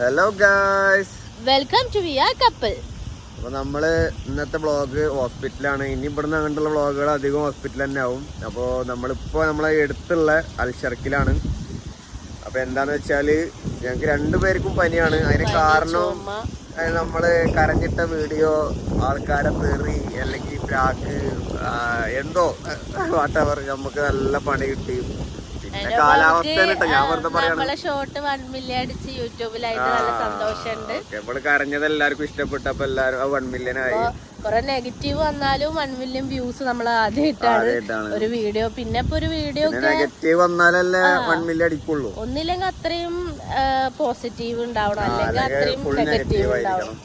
Hello guys welcome to we are couple അപ്പൊ നമ്മൾ ഇന്നത്തെ ബ്ലോഗ് ഹോസ്പിറ്റലാണ് ഇനി ഇവിടുന്ന് അങ്ങോട്ടുള്ള ബ്ലോഗുകൾ അധികം ഹോസ്പിറ്റൽ തന്നെ ആവും. അപ്പോ നമ്മളിപ്പോ നമ്മളെ എടുത്തുള്ള അൽഷർക്കിലാണ് അപ്പൊ എന്താന്ന് വെച്ചാൽ ഞങ്ങക്ക് രണ്ടുപേർക്കും പനിയാണ്. അതിന് കാരണം നമ്മൾ നമ്മൾ കരഞ്ഞിട്ട വീഡിയോ ആൾക്കാരെ തെറി അല്ലെങ്കിൽ പ്രാക്ക് എന്തോ വാട്ടവർ നമുക്ക് നല്ല പണി കിട്ടി. നമ്മളെ ഷോർട്ട് വൺ മില്യൺ അടിച്ച് യൂട്യൂബിലായിട്ട് നല്ല സന്തോഷമുണ്ട്. നമ്മൾ കരഞ്ഞത് എല്ലാവർക്കും ഇഷ്ടപ്പെട്ടു. അപ്പൊ എല്ലാരും വൺ മില്യൺ ആയി. കുറെ നെഗറ്റീവ് വന്നാലും വൺ മില്യൺ വ്യൂസ് നമ്മൾ ആദ്യമായിട്ടാണ്. ഒരു വീഡിയോ പിന്നെ ഇപ്പൊ ഒരു വീഡിയോ നെഗറ്റീവ് വന്നാലല്ലേ വൺ മില്യൺ അടിക്കുള്ളൂ. ഒന്നില്ലെങ്കിൽ അത്രയും പോസിറ്റീവ് ഉണ്ടാവണം. അല്ലെങ്കിൽ അത്രയും നെഗറ്റീവ് ഉണ്ടാവണം.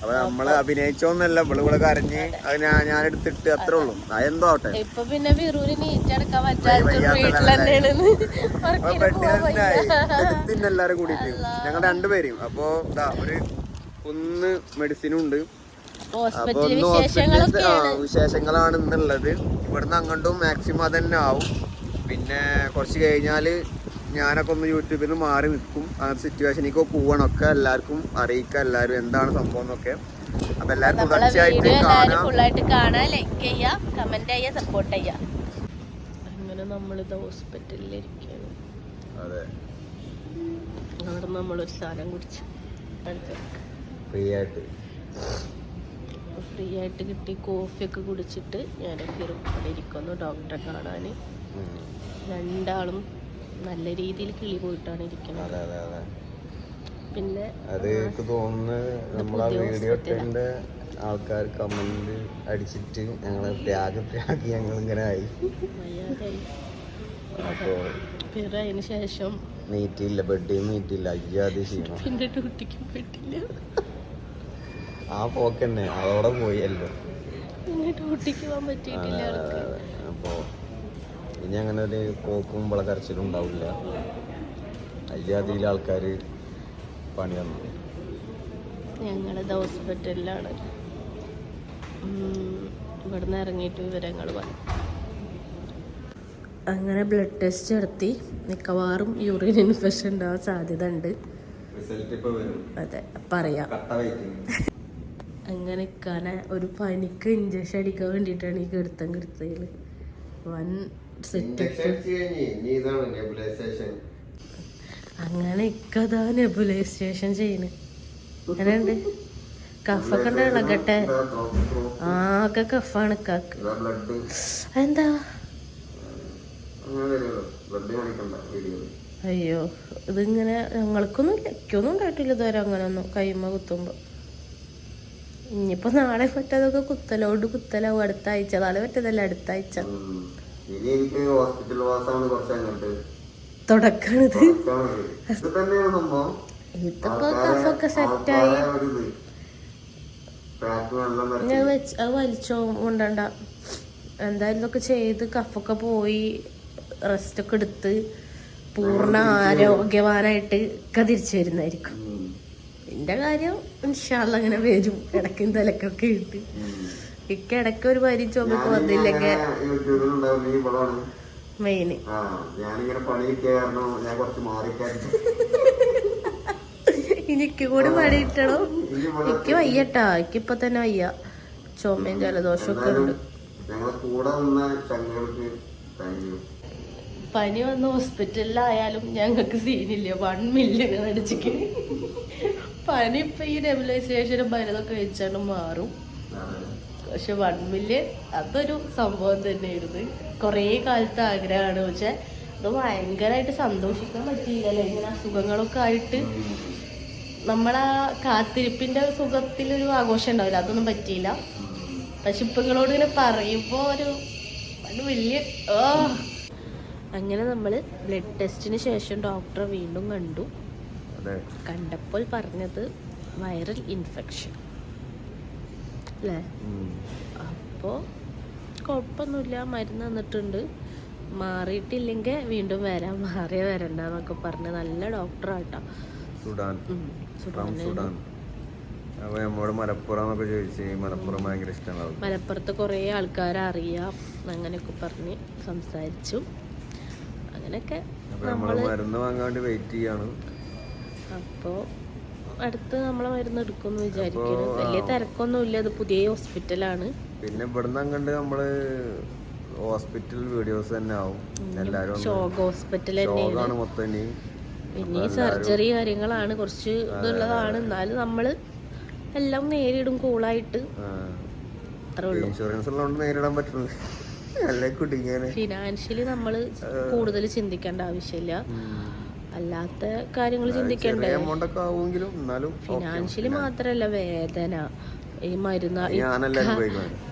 അപ്പൊ നമ്മൾ അഭിനയിച്ചോന്നല്ല ഇവിടെ കരഞ്ഞ് അത് ഞാൻ എടുത്തിട്ട് അത്രേ ഉള്ളൂ. അതെന്തോ ആവട്ടെ. ഇപ്പൊ പിന്നെ. എടുത്തിന് എല്ലാരും കൂടിയിട്ട് ഞങ്ങൾ രണ്ടുപേരും. അപ്പൊ ഇതാ ഒരു ഒന്ന് മെഡിസിനും ഉണ്ട്. അപ്പൊ ഒന്ന് ഹോസ്പിറ്റലിൽ വിശേഷങ്ങളാണ് ഇന്നുള്ളത്. ഇവിടുന്ന് അങ്ങോട്ടും മാക്സിമം അതന്നെ ആവും. പിന്നെ കുറച്ച് കഴിഞ്ഞാൽ ഞാനൊക്കെ ഒന്ന് യൂട്യൂബിൽ നിന്ന് മാറി നിൽക്കും. ആ സിറ്റുവേഷനിലേക്ക് പോവണം ഒക്കെ എല്ലാവർക്കും അറിയിക്കാം. എല്ലാവരും എന്താണ് സംഭവം എന്നൊക്കെ. അപ്പൊ എല്ലാവരും തുടർച്ചയായിട്ട് അങ്ങനെ നമ്മളിത് അതെ. അവിടെ നമ്മളൊരു സാധനം കുടിച്ച് ഫ്രീ ആയിട്ട്. ഫ്രീ ആയിട്ട് കിട്ടി കോഫിയൊക്കെ കുടിച്ചിട്ട് ഞാൻ ഡോക്ടറെ കാണാൻ രണ്ടാളും നല്ല രീതിയിൽ കിളി പോയിട്ടാണ് ഇരിക്കുന്നത് പിന്നെ അത് എനിക്ക് തോന്നുന്നത് നമ്മളാ വീഡിയോ ഇട്ടതിന്റെ ആൾക്കാർ കമന്റ് അടിച്ചിട്ട് ഞങ്ങളെ ത്യാഗ ത്യാഗി ഞങ്ങൾ ഇങ്ങനെ ആയി ഫിറ അതിന് ശേഷം നീറ്റില്ല ബെഡിൽ നീറ്റില്ല അയ്യാതെ ക്ഷീണം. പിന്നെ ഡ്യൂട്ടിക്കും പോയിട്ടില്ല. ആ പോക്കന്നെ അതോടെ പോയല്ലോ പിന്നെ ഡ്യൂട്ടിക്ക് പോകാൻ പറ്റിയിട്ടില്ല ഇനി അങ്ങനെ ഒരു പോക്കും വിളകരച്ചിലും ഉണ്ടാവില്ല. അയ്യാതിയിൽ ആൾക്കാർ പണി തന്നു. ഞങ്ങളത് ഹോസ്പിറ്റലിലാണ്. ഇവിടുന്ന് ഇറങ്ങിയിട്ട് വിവരങ്ങൾ പറഞ്ഞു അങ്ങനെ ബ്ലഡ് ടെസ്റ്റ് നടത്തി. മിക്കവാറും യൂറിൻ ഇൻഫെക്ഷൻ ഉണ്ടാവാൻ സാധ്യത ഉണ്ട് അതെ പറയാം. കട്ട വെയിറ്റിംഗ്. അങ്ങനെ ഇക്കാനെ ഒരു പനിക്ക് ഇഞ്ചക്ഷൻ അടിക്കാൻ വേണ്ടിയിട്ടാണ് ഈ കെടുത്തം കെടുത്തതിൽ വൻ സെറ്റ്. അങ്ങനെ ഇക്കതാ നെബുലൈസേഷൻ ചെയ്യുന്നു അങ്ങനെയുണ്ട് കഫൊക്കെ ഉണ്ട് ഇളകട്ടെ? ആകെ കഫാണ് ബ്ലഡ്. എന്താ അയ്യോ ഇതിങ്ങനെ ഞങ്ങൾക്കൊന്നും ലക്കൊന്നും ഉണ്ടായിട്ടില്ല ഇതുവരെ അങ്ങനെ ഒന്നും കൈമ കുത്തുമ്പോ. ഇനിയിപ്പോ നാളെ പറ്റാതൊക്കെ കുത്തലോട് കുത്തലാവും. അടുത്ത ആഴ്ച. നാളെ പറ്റതല്ല അടുത്ത ആഴ്ച. ഇനി എനിക്ക് ഹോസ്പിറ്റൽ വാസമാണ് കുറച്ച് അങ്ങോട്ട്. തുടക്കണിത് ഇത് തന്നെയാണ് സംഭവം. ഇതിപ്പോ കഫൊക്കെ സെറ്റായി ഞാൻ വെച്ച് അത് വലിച്ചോ കൊണ്ടണ്ട. എന്തായാലും ഇതൊക്കെ ചെയ്ത് കഫൊക്കെ പോയി റെസ്റ്റ് ഒക്കെ എടുത്ത് പൂർണ ആരോഗ്യവാനായിട്ട് ഒക്കെ തിരിച്ചു വരുന്നതായിരിക്കും. എന്റെ കാര്യം ഇൻഷാല്ല അങ്ങനെ വരും. ഇടയ്ക്കും തലക്കൊക്കെ ഇട്ട്. ഇക്ക ഇടയ്ക്ക് ഒരു പരി ചുമക്ക് വന്നില്ലെങ്കിൽ മെയിന്. ഞാനിങ്ങനെ പണി ഞാൻ കുറച്ച് മാറിക്കായിരുന്നു എനിക്ക് കൂടി മഴ കിട്ടണോ. എനിക്ക് വയ്യട്ടാ എനിക്ക് ഇപ്പൊ തന്നെ വയ്യ. ചുമയും ഉണ്ട്. ചങ്ങകൾക്ക് താങ്ക് യു പനി വന്ന് ഹോസ്പിറ്റലിലായാലും ഞങ്ങൾക്ക് സീനില്ല. വൺ മില്യൺ അടിച്ചിട്ട് പനി ഇപ്പൊ ഈ നെബുലൈസേഷനും മരുന്നൊക്കെ വെച്ചാണ് മാറും. പക്ഷെ വൺ മില്യൺ അതൊരു സംഭവം തന്നെയായിരുന്നു. കുറേ കാലത്തെ ആഗ്രഹമാണ്. പക്ഷെ അത് ഭയങ്കരമായിട്ട് സന്തോഷിക്കാൻ പറ്റിയില്ലല്ലോ? ഇങ്ങനെ അസുഖങ്ങളൊക്കെ ആയിട്ട് നമ്മളാ കാത്തിരിപ്പിന്റെ സുഖത്തിലൊരു ആഘോഷം ഉണ്ടാവില്ല. അതൊന്നും പറ്റിയില്ല. പക്ഷെ ഇപ്പൊ നിങ്ങളോട് ഇങ്ങനെ പറയുമ്പോ ഒരു വലിയ ഓ അങ്ങനെ നമ്മൾ ബ്ലഡ് ടെസ്റ്റിന് ശേഷം ഡോക്ടറെ വീണ്ടും കണ്ടു. അതെ. കണ്ടപ്പോൾ പറഞ്ഞത് വൈറൽ ഇൻഫെക്ഷൻ അല്ലേ. അപ്പോൾ കുഴപ്പമൊന്നുമില്ല മരുന്ന് തന്നിട്ടുണ്ട്. മാറിയിട്ടില്ലെങ്കിൽ വീണ്ടും വരാം. മാറിയ വരണ്ട എന്നൊക്കെ പറഞ്ഞ് നല്ല ഡോക്ടറാട്ടോ. സുഡാൻ. ഉം, ഫ്രം സുഡാനിൽ സുഡാൻ. അപ്പൊ നമ്മോട് മലപ്പുറം എന്നൊക്കെ ചോദിച്ചു മലപ്പുറം ഭയങ്കര ഇഷ്ടമാണ്? മലപ്പുറത്ത് കുറേ ആൾക്കാരെ അറിയാം അങ്ങനെയൊക്കെ പറഞ്ഞ് സംസാരിച്ചു. അങ്ങനെയൊക്കെ മരുന്ന് വാങ്ങാൻ വെയിറ്റ് ചെയ്യാണ്. അപ്പോൾ അടുത്ത് നമ്മളെ മരുന്ന് എടുക്കും വലിയ തിരക്കൊന്നും ഇല്ല ഇത് പുതിയ ഹോസ്പിറ്റലാണ് പിന്നെ ഇവിടുന്ന് അങ്ങണ്ട് നമ്മൾ ഹോസ്പിറ്റൽ വീഡിയോസ് തന്നെ ആവും. എല്ലാരും ഷോക്ക് ഹോസ്പിറ്റൽ തന്നെയാണ്. മൊത്തം പിന്നെ സർജറി കാര്യങ്ങളാണ്. കുറച്ച് ഇതുള്ളതാണ്. എന്നാലും നമ്മൾ എല്ലാം നേരിടും. കൂളായിട്ട് ഇൻഷുറൻസ് ഉള്ളതുകൊണ്ട് നേരിടാൻ പറ്റുള്ളൂ. ഫിനാൻഷ്യലി നമ്മൾ കൂടുതൽ ചിന്തിക്കേണ്ട ആവശ്യമില്ല. അല്ലാത്ത കാര്യങ്ങൾ ചിന്തിക്കണ്ടേ. ഫിനാൻഷ്യലി മാത്രല്ല വേദന. ഈ മരുന്ന്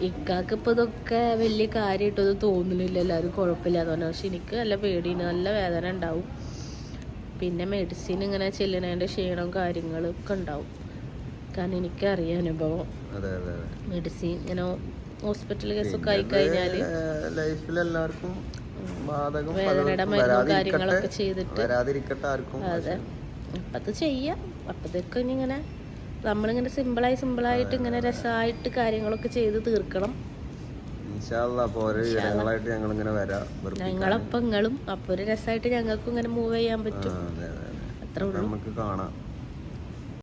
ഇക്കാക്ക് ഇപ്പൊ ഇതൊക്കെ വലിയ കാര്യമായിട്ടൊന്നും തോന്നുന്നില്ല എല്ലാവരും കുഴപ്പമില്ലാന്ന് പറഞ്ഞു. പക്ഷെ എനിക്ക് നല്ല പേടിയുണ്ട് നല്ല വേദന ഉണ്ടാവും. പിന്നെ മെഡിസിൻ ഇങ്ങനെ ചെല്ലുന്നതിന്റെ ക്ഷീണവും കാര്യങ്ങളൊക്കെ ഉണ്ടാവും. കാരണം എനിക്കറിയാം അനുഭവം. അതെ അതെ അതെ. മെഡിസിൻ ഇങ്ങനെ ഹോസ്പിറ്റൽ കേസൊക്കെ ആയി കഴിഞ്ഞാൽ ലൈഫിൽ എല്ലാവർക്കും ബാധകം വേദനയുടെ മരുന്നും കാര്യങ്ങളൊക്കെ ചെയ്തിട്ട്. വരാതിരിക്കട്ടെ ആർക്കും അതെ. അപ്പത് ചെയ്യാം. അപ്പതൊക്കെ ഇനി ഇങ്ങനെ നമ്മളിങ്ങനെ സിമ്പിളായി സിമ്പിളായിട്ട് ഇങ്ങനെ രസമായിട്ട് കാര്യങ്ങളൊക്കെ ചെയ്ത് തീർക്കണം. ഞങ്ങളപ്പം നിങ്ങളും അപ്പൊ ഒരു രസമായിട്ട് ഞങ്ങൾക്കും ഇങ്ങനെ മൂവ് ചെയ്യാൻ പറ്റും. അത്ര ഉള്ളൂ. നമുക്ക് കാണാം.